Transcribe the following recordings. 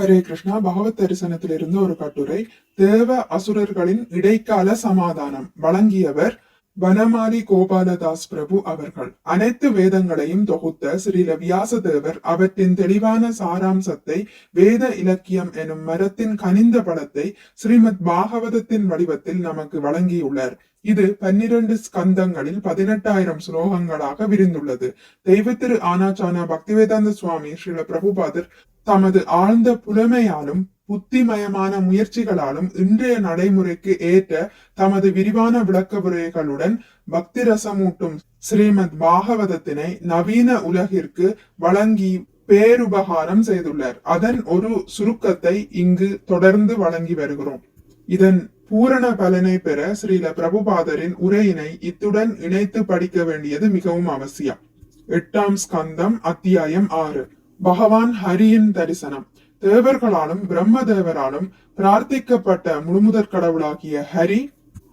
ஹரே கிருஷ்ணா பகவத் தரிசனத்திலிருந்து ஒரு கட்டுரை. தேவ அசுரர்களின் இடைக்கால சமாதானம். வழங்கியவர் வனமாலி கோபாலதாஸ் பிரபு அவர்கள். அனைத்து வேதங்களையும் தொகுத்த ஸ்ரீல வியாசதேவர் அவற்றின் தெளிவான சாராம்சத்தை வேத இலக்கியம் எனும் மரத்தின் கனிந்த படத்தை ஸ்ரீமத் பாகவதத்தின் வடிவத்தில் நமக்கு வழங்கியுள்ளார். இது பன்னிரண்டு ஸ்கந்தங்களில் பதினெட்டாயிரம் ஸ்லோகங்களாக விரிந்துள்ளது. தெய்வத்திரு ஆனாச்சானா பக்திவேதாந்த சுவாமி ஸ்ரீல பிரபுபாதர் தமது ஆழ்ந்த புலமையாலும் புத்திமயமான முயற்சிகளாலும் இன்றைய நடைமுறைக்கு ஏற்ற தமது விரிவான விளக்க உரைகளுடன் பக்தி ரசமூட்டும் ஸ்ரீமத் பாகவதத்தினை நவீன உலகிற்கு வழங்கி பேருபகாரம் செய்துள்ளார். அதன் ஒரு சுருக்கத்தை இங்கு தொடர்ந்து வழங்கி வருகிறோம். இதன் பூரண பலனை பெற ஸ்ரீல பிரபுபாதரின் உரையினை இத்துடன் இணைத்து படிக்க வேண்டியது மிகவும் அவசியம். எட்டாம் ஸ்கந்தம் அத்தியாயம் ஆறு. பகவான் ஹரியின் தரிசனம். தேவர்களாலும் பிரம்ம தேவராலும் பிரார்த்திக்கப்பட்ட முழுமுதற் கடவுளாகிய ஹரி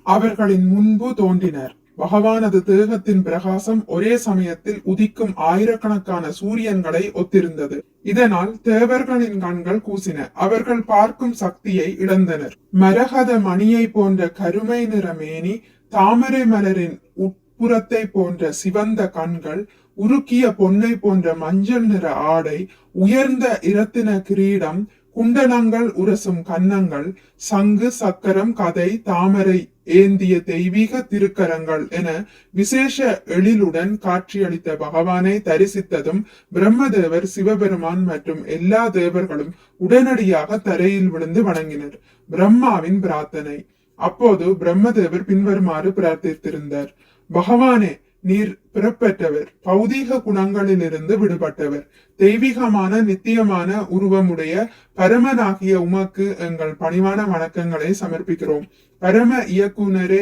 அவர்களின் முன்பு தோன்றினர். பகவானது தேகத்தின் பிரகாசம் ஒரே சமயத்தில் உதிக்கும் ஆயிரக்கணக்கான சூரியன்களை ஒத்திருந்தது. இதனால் தேவர்களின் கண்கள் கூசின. அவர்கள் பார்க்கும் சக்தியை இழந்தனர். மரகத மணியை போன்ற கருமை நிற மேனி தாமரை மலரின் உட்புறத்தை போன்ற சிவந்த கண்கள் உருக்கிய பொன்னை போன்ற மஞ்சள் நிற ஆடை உயர்ந்த இரத்தின கிரீடம் குண்டலங்கள் உரசும் கன்னங்கள் சங்கு சக்கரம் கதை தாமரை ஏந்திய தெய்வீக திருக்கரங்கள் என விசேஷ எழிலுடன் காட்சியளித்த பகவானை தரிசித்ததும் பிரம்மதேவர் சிவபெருமான் மற்றும் எல்லா தேவர்களும் உடனடியாக தரையில் விழுந்து வணங்கினர். பிரம்மாவின் பிரார்த்தனை. அப்போது பிரம்மதேவர் பின்வருமாறு பிரார்த்தித்திருந்தார். பகவானே நீர் பிறப்பெற்றவர். பௌதீக குணங்களிலிருந்து விடுபட்டவர். தெய்வீகமான நித்தியமான உருவமுடைய பரமனாகிய உமக்கு எங்கள் பணிவான வணக்கங்களை சமர்ப்பிக்கிறோம். பரம இயக்குனரே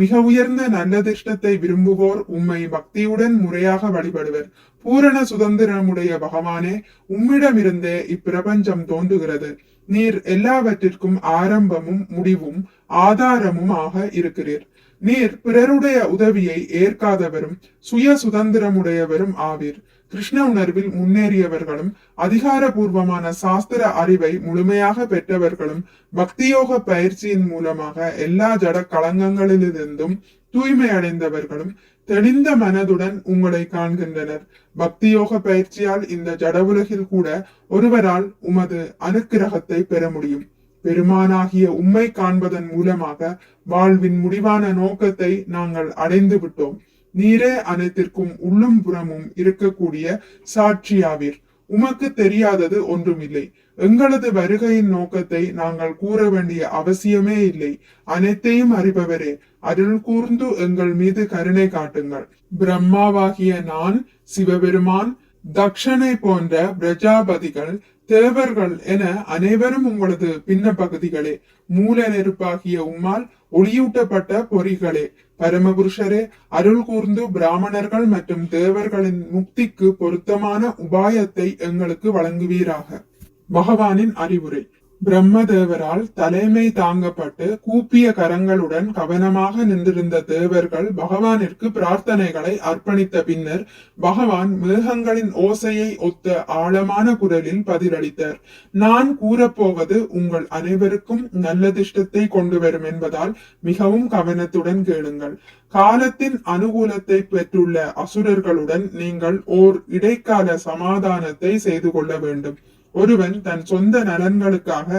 மிக உயர்ந்த நல்லதிர்ஷ்டத்தை விரும்புவோர் உம்மை பக்தியுடன் முறையாக வழிபடுவர். பூரண சுதந்திரமுடைய பகவானே உம்மிடமிருந்தே இப்பிரபஞ்சம் தோன்றுகிறது. நீர் எல்லாவற்றிற்கும் ஆரம்பமும் முடிவும் ஆதாரமும் ஆக இருக்கிறீர். நீர் பிறருடைய உதவியை ஏற்காதவரும் சுய சுதந்திரமுடையவரும் ஆவீர். கிருஷ்ண உணர்வில் முன்னேறியவர்களும் அதிகாரபூர்வமான சாஸ்திர அறிவை முழுமையாக பெற்றவர்களும் பக்தியோக பயிற்சியின் மூலமாக எல்லா ஜட களங்கங்களிலிருந்தும் தூய்மை அடைந்தவர்களும் தெளிந்த மனதுடன் உங்களை காண்கின்றனர். பக்தியோக பயிற்சியால் இந்த ஜட உலகில் கூட ஒருவரால் உமது அனுக்கிரகத்தை பெற முடியும். பெருமானாகிய உம்மை காண்பதன் மூலமாக வாழ்வின் முடிவான நோக்கத்தை நாங்கள் அடைந்து விட்டோம். நீரே அனைத்திற்கும் உள்ளும் புறமும் இருக்கக்கூடிய சாட்சியாவீர். உமக்கு தெரியாதது ஒன்றுமில்லை. எங்களது வருகையின் நோக்கத்தை நாங்கள் கூற வேண்டிய அவசியமே இல்லை. அனைத்தையும் அறிபவரே அருள் கூர்ந்து எங்கள் மீது கருணை காட்டுங்கள். பிரம்மாவாகிய நான் சிவபெருமான் தக்ஷனை போன்ற பிரஜாபதிகள் தேவர்கள் என அனைவரும் உங்களது பின்ன பகுதிகளே மூல நெருப்பாகிய உம்மால் ஒளியூட்டப்பட்ட பொறிகளே. பரமபுருஷரே அருள் கூர்ந்து பிராமணர்கள் மற்றும் தேவர்களின் முக்திக்கு பொருத்தமான உபாயத்தை எங்களுக்கு வழங்குவீராக. பகவானின் அறிவுரை. பிரம்மதேவரால் தலைமை தாங்கப்பட்டு கூப்பிய கரங்களுடன் கவனமாக நின்றிருந்த தேவர்கள் பகவானிற்கு பிரார்த்தனைகளை அர்ப்பணித்த பின்னர் பகவான் மேகங்களின் ஓசையை ஒத்த ஆழமான குரலில் பதிலளித்தார். நான் கூறப்போவது உங்கள் அனைவருக்கும் நல்லதிஷ்டத்தை கொண்டு வரும் என்பதால் மிகவும் கவனத்துடன் கேளுங்கள். காலத்தின் அனுகூலத்தை பெற்றுள்ள அசுரர்களுடன் நீங்கள் ஓர் இடைக்கால சமாதானத்தை செய்து கொள்ள வேண்டும். ஒருவன் தன் சொந்த நலன்களுக்காக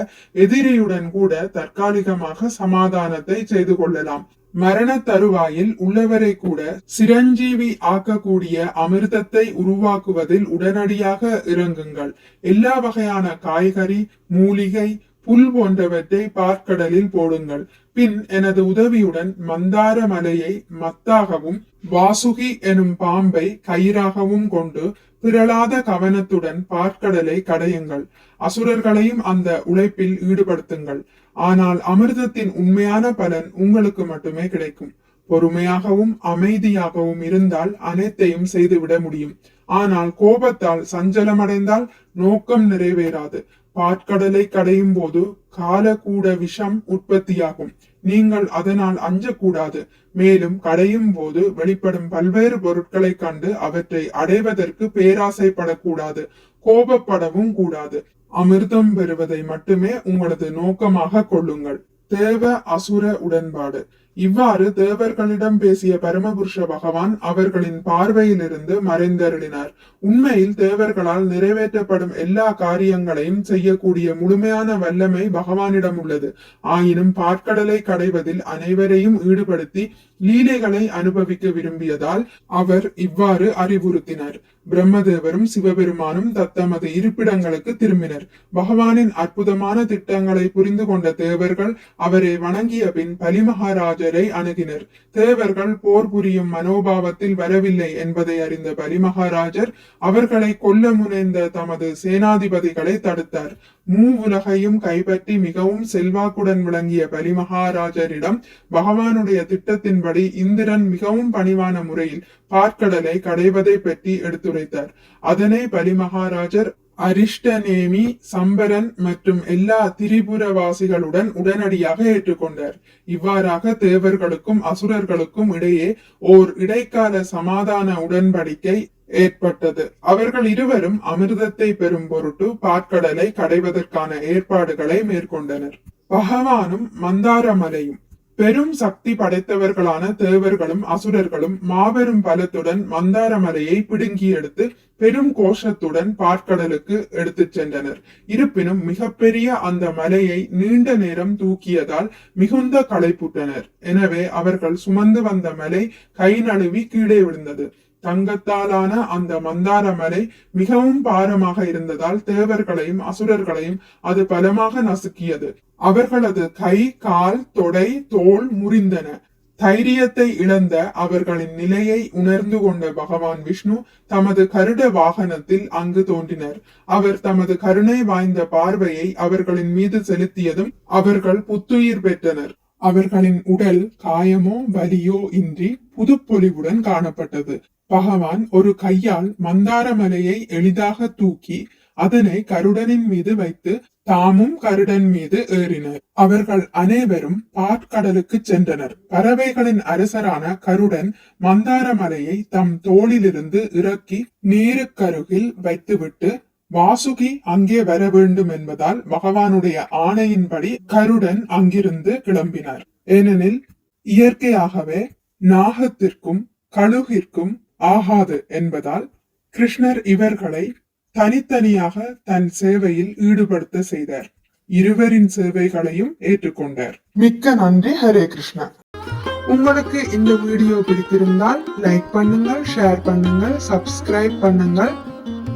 எதிரியுடன் கூட தற்காலிகமாக சமாதானத்தை செய்து கொள்ளலாம். மரண தருவாயில் உள்ளவரை கூட சிரஞ்சீவி ஆக்கக்கூடிய அமிர்தத்தை உருவாக்குவதில் உடனடியாக இறங்குங்கள். எல்லா வகையான காய்கறி மூலிகை புல் போன்றவற்றை பார்க்கடலில் போடுங்கள். பின் எனது உதவியுடன் மந்தார மலையை மத்தாகவும் வாசுகி எனும் பாம்பை கயிறாகவும் கொண்டு திரளாத கவனத்துடன் பார்க்கடலை கடையுங்கள். அசுரர்களையும் அந்த உழைப்பில் ஈடுபடுத்துங்கள். ஆனால் அமிர்தத்தின் உண்மையான பலன் உங்களுக்கு மட்டுமே கிடைக்கும். பொறுமையாகவும் அமைதியாகவும் இருந்தால் அனைத்தையும் செய்துவிட முடியும். ஆனால் கோபத்தால் சஞ்சலமடைந்தால் நோக்கம் நிறைவேறாது. பாற்கடலை கடையும் போது காலக்கூட விஷம் உற்பத்தியாகும். நீங்கள் அதனால் அஞ்சக்கூடாது. மேலும் கடையும் போது வெளிப்படும் பல்வேறு பொருட்களை கண்டு அவற்றை அடைவதற்கு பேராசைப்படக்கூடாது. கோபப்படவும் கூடாது. அமிர்தம் பெறுவதை மட்டுமே உங்களது நோக்கமாக கொள்ளுங்கள். தேவ அசுர உடன்பாடு. இவ்வாறு தேவர்களிடம் பேசிய பரமபுருஷ பகவான் அவர்களின் பார்வையிலிருந்து மறைந்தருளினார். உண்மையில் தேவர்களால் நிறைவேற்றப்படும் எல்லா காரியங்களையும் செய்யக்கூடிய முழுமையான வல்லமை பகவானிடம் உள்ளது. ஆயினும் பாற்கடலை கடைவதில் அனைவரையும் ஈடுபடுத்தி லீலைகளை அனுபவிக்க விரும்பியதால் அவர் இவ்வாறு அறிவுறுத்தினார். பிரம்மதேவரும் சிவபெருமானும் தத்தமது இருப்பிடங்களுக்கு திரும்பினர். பகவானின் அற்புதமான திட்டங்களை புரிந்து கொண்ட தேவர்கள் அவரை வணங்கிய பின் பலிமகாராஜரை அணுகினர். தேவர்கள் போர் புரியும் மனோபாவத்தில் வரவில்லை என்பதை அறிந்த பலிமகாராஜர் அவர்களை கொல்ல முனைந்த தமது சேனாதிபதிகளை தடுத்தார். மூவுலகையும் கைப்பற்றி மிகவும் செல்வாக்குடன் விளங்கிய பலிமகாராஜரிடம் பகவானுடைய திட்டத்தின்படி இந்திரன் மிகவும் பணிவான முறையில் பார்க்கடலை கடைவதை பற்றி எடுத்துரைத்தார். அதனை பலிமகாராஜர் அரிஷ்டநேமி சம்பரன் மற்றும் எல்லா திரிபுரவாசிகளுடன் உடனடியாக ஏற்றுக்கொண்டார். இவ்வாறாக தேவர்களுக்கும் அசுரர்களுக்கும் இடையே ஓர் இடைக்கால சமாதான உடன்படிக்கை ஏற்பட்டது. அவர்கள் இருவரும் அமிர்தத்தை பெறும் பொருட்டு பாற்கடலை கடைவதற்கான ஏற்பாடுகளை மேற்கொண்டனர். பகவானும் மந்தாரமலையும் பெரும் சக்தி படைத்தவர்களான தேவர்களும் அசுரர்களும் மாபெரும் பலத்துடன் மந்தாரமலையை பிடுங்கி எடுத்து பெரும் கோஷத்துடன் பாற்கடலுக்கு எடுத்துச் சென்றனர். இருப்பினும் மிகப்பெரிய அந்த மலையை நீண்ட நேரம் தூக்கியதால் மிகுந்த களைப்புட்டனர் எனவே அவர்கள் சுமந்து வந்த மலை கை நழுவி கீழே விழுந்தது. தங்கத்தாலான அந்த மந்தார மலை மிகவும் பாரமாக இருந்ததால் தேவர்களையும் அசுரர்களையும் அது பலமாக நசுக்கியது. அவர்களது கை கால் தொடை தோல் முறிந்தன. தைரியத்தை இழந்த அவர்களின் நிலையை உணர்ந்து கொண்ட பகவான் விஷ்ணு தமது கருட வாகனத்தில் அங்கு தோன்றினர். அவர் தமது கருணை வாய்ந்த பார்வையை அவர்களின் மீது செலுத்தியதும் அவர்கள் புத்துயிர் பெற்றனர். அவர்களின் உடல் காயமோ வலியோ இன்றி புதுப்பொலிவுடன் காணப்பட்டது. பகவான் ஒரு கையால் மந்தார மலையை எளிதாக தூக்கி அதனை கருடனின் மீது வைத்து தாமும் கருடன் மீது ஏறினர். அவர்கள் அனைவரும் பாற்கடலுக்கு சென்றனர். பறவைகளின் அரசரான கருடன் மந்தார மலையை தம் தோளிலிருந்து இறக்கி நீருக்கருகில் வைத்துவிட்டு வாசுகி அங்கே வர வேண்டும் என்பதால் பகவானுடைய ஆணையின்படி கருடன் அங்கிருந்து கிளம்பினார். ஏனெனில் இயற்கையாகவே நாகத்திற்கும் கழுகிற்கும் ஆகாது என்பதால் கிருஷ்ணர் இவர்களை தனித்தனியாக தன் சேவையில் ஈடுபடுத்த செய்தார். இருவரின் சேவைகளையும் ஏற்றுக்கொண்டார். மிக்க நன்றி ஹரே கிருஷ்ணா. உங்களுக்கு இந்த வீடியோ பிடித்திருந்தால் லைக் பண்ணுங்கள் ஷேர் பண்ணுங்கள் சப்ஸ்கிரைப் பண்ணுங்கள்.